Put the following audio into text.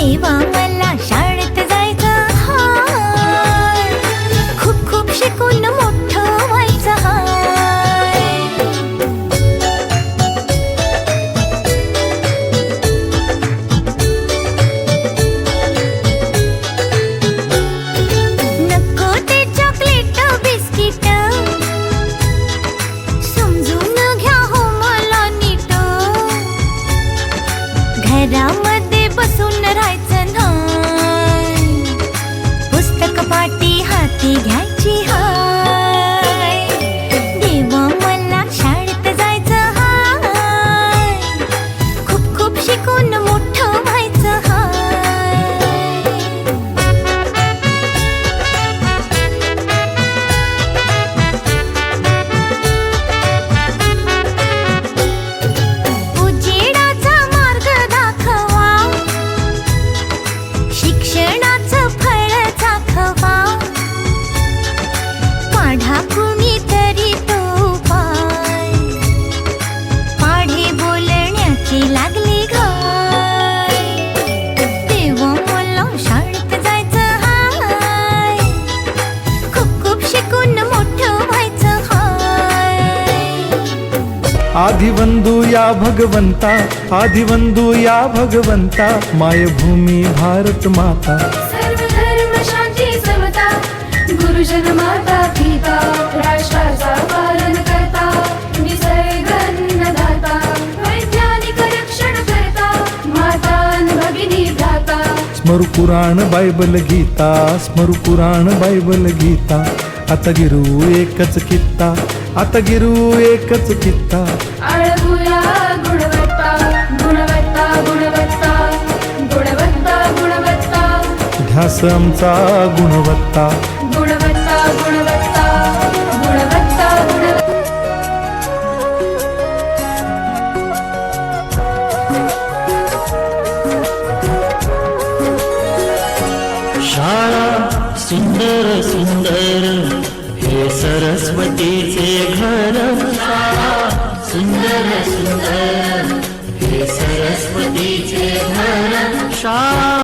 तेव्हा मला शाळेत जायचा खूप खूप शिकून मोठं व्हायचा नको ते चॉकलेट बिस्किट समजून घ्या हो मला नीट. घरा शिक्षणाचं फळ चाखवा तरी तो पाय पाढे बोलण्याची लागली गाय देव मुलं शाळेत जायचं खूप खूप शिकून मोठं या भगवंता आदिवंदू या भगवंता मायभूमी भारत माता। सर्व धर्म शांती समता गुरुजन माता पिता राष्ट्राचा पालन करता निसर्ग अन्नदाता वैज्ञानिक रक्षण करता माता अन भगिनी भ्राता। स्मरु पुराण बायबल गीता स्मरु पुराण बायबल गीता आता गिरू एकच कित्ता। आता गिरू एकच कित्ता आळगुया गुणवत्ता गुणवत्ता गुणवत्ता गुणवत्ता गुणवत्ता. ध्यास आमचा गुणवत्ता. गुणवत्ता गुणवत्ता गुणवत्ता गुणवत्ता. शाळा सुंदर सुंदर. सरस्वतीचे घर. सुंदर सुंदर हे सरस्वतीचे घर. शा